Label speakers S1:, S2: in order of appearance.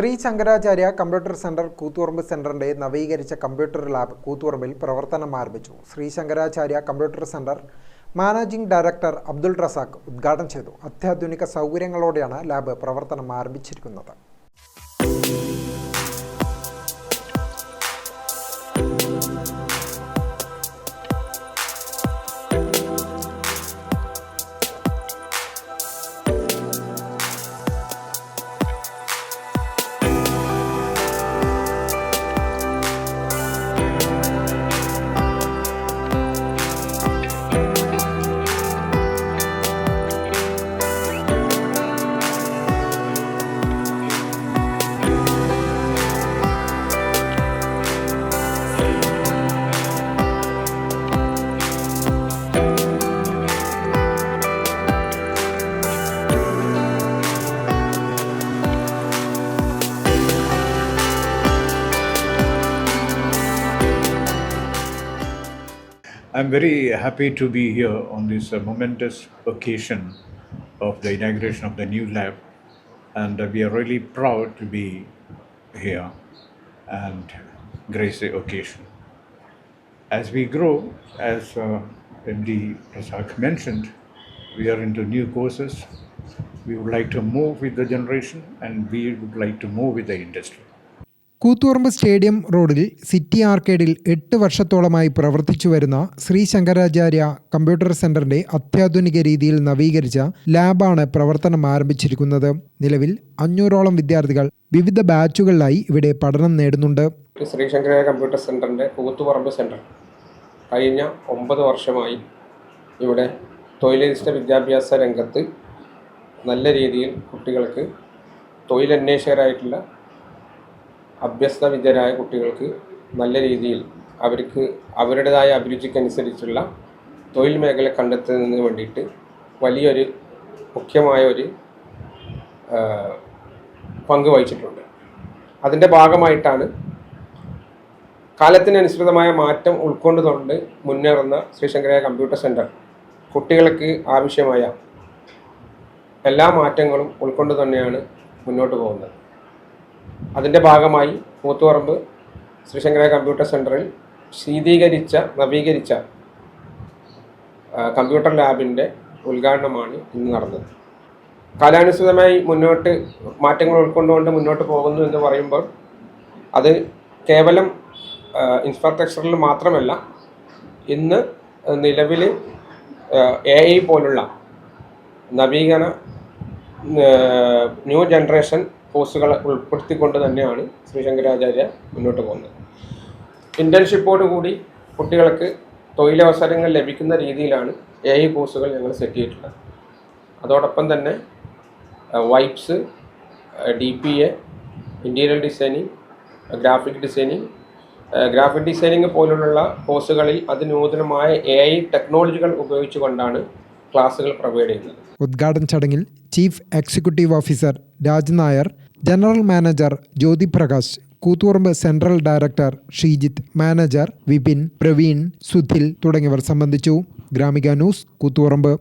S1: Shri Shankaracharya computer centre Koothuparamba സെന്ററിന്റെ നവീകരിച്ച computer lab കൂത്തുപറമ്പിൽ പ്രവർത്തനം ആരംഭിച്ചു. Shri Shankaracharya computer centre managing director Abdul Razak ഉദ്ഘാടനം ചെയ്തു. അത്യാധുനിക സൗകര്യങ്ങളോടെയാണ് ലാബ് പ്രവർത്തനം ആരംഭിച്ചിരിക്കുന്നത്.
S2: I'm very happy to be here on this uh, momentous occasion of the inauguration of the new lab, and uh, we are really proud to be here and grace the occasion. As we grow, as uh, MD Prasak mentioned, we are into new courses. We would like to move with the generation, and we would like to move with the industry.
S1: Koothuparamba stadium റോഡിൽ city ആർക്കേഡിൽ എട്ട് വർഷത്തോളമായി പ്രവർത്തിച്ചു വരുന്ന Shri Shankaracharya computer സെന്ററിന്റെ അത്യാധുനിക രീതിയിൽ നവീകരിച്ച ലാബാണ് പ്രവർത്തനം ആരംഭിച്ചിരിക്കുന്നത്. നിലവിൽ അഞ്ഞൂറോളം വിദ്യാർത്ഥികൾ വിവിധ ബാച്ചുകളിലായി ഇവിടെ പഠനം നേടുന്നുണ്ട്.
S3: ശ്രീ ശങ്കരാചാര്യ കമ്പ്യൂട്ടർ സെന്ററിന്റെ കൂത്തുപറമ്പ് സെന്റർ കഴിഞ്ഞ ഒമ്പത് വർഷമായി ഇവിടെ തൊഴിലധിഷ്ഠ വിദ്യാഭ്യാസ രംഗത്ത് നല്ല രീതിയിൽ കുട്ടികൾക്ക് തൊഴിലന്വേഷകരായിട്ടുള്ള അഭ്യസ്ത വിദ്യരായ കുട്ടികൾക്ക് നല്ല രീതിയിൽ അവർക്ക് അവരുടേതായ അഭിരുചിക്കനുസരിച്ചുള്ള തൊഴിൽ മേഖല കണ്ടെത്തുന്നതിന് വേണ്ടിയിട്ട് വലിയൊരു മുഖ്യമായ ഒരു പങ്ക് വഹിച്ചിട്ടുണ്ട്. അതിന്റെ ഭാഗമായിട്ടാണ് കാലത്തിനനുസൃതമായ മാറ്റം ഉൾക്കൊണ്ടുകൊണ്ട് മുന്നേറുന്ന ശ്രീശങ്കര കമ്പ്യൂട്ടർ സെന്റർ കുട്ടികൾക്ക് ആവശ്യമായ എല്ലാ മാറ്റങ്ങളും ഉൾക്കൊണ്ട് തന്നെയാണ് മുന്നോട്ട് പോകുന്നത്. അതിന്റെ ഭാഗമായി മൂത്തുപറമ്പ് ശ്രീശങ്കര കമ്പ്യൂട്ടർ സെന്ററിൽ ശീതീകരിച്ച നവീകരിച്ച കമ്പ്യൂട്ടർ ലാബിന്റെ ഉദ്ഘാടനമാണ് ഇന്ന് നടന്നത്. കാലാനുസൃതമായി മുന്നോട്ട് മാറ്റങ്ങൾ ഉൾക്കൊണ്ടുകൊണ്ട് മുന്നോട്ട് പോകുന്നു എന്ന് പറയുമ്പോൾ അത് കേവലം ഇൻഫ്രാസ്ട്രക്ചറിൽ മാത്രമല്ല ഇന്ന് നിലവിൽ എ ഐ പോലുള്ള നവീകരണ ന്യൂ ജനറേഷൻ കോഴ്സുകൾ ഉൾപ്പെടുത്തിക്കൊണ്ട് തന്നെയാണ് ശ്രീശങ്കരാചാര്യ മുന്നോട്ട് പോകുന്നത്. ഇന്റേൺഷിപ്പോട് കൂടി കുട്ടികൾക്ക് തൊഴിലവസരങ്ങൾ ലഭിക്കുന്ന രീതിയിലാണ് എ ഐ കോഴ്സുകൾ ഞങ്ങൾ സെറ്റ് ചെയ്തിട്ടുള്ളത്. അതോടൊപ്പം തന്നെ wipes D P A interior designing graphic designing graphic designing പോലുള്ള കോഴ്സുകളിൽ അതിനൂതനമായ എ ഐ ടെക്നോളജികൾ ഉപയോഗിച്ചുകൊണ്ടാണ് ക്ലാസ്സുകൾ പ്രൊവൈഡ് ചെയ്യുന്നത്.
S1: ഉദ്ഘാടന ചടങ്ങിൽ chief executive officer Raj Nair general manager Jyothi Prakash Koothuparamba central director Sheejith manager Vipin Praveen Sudhil തുടങ്ങിയവർ സംബന്ധിച്ചു. ഗ്രാമിക ന്യൂസ് കൂത്തുപറമ്പ്.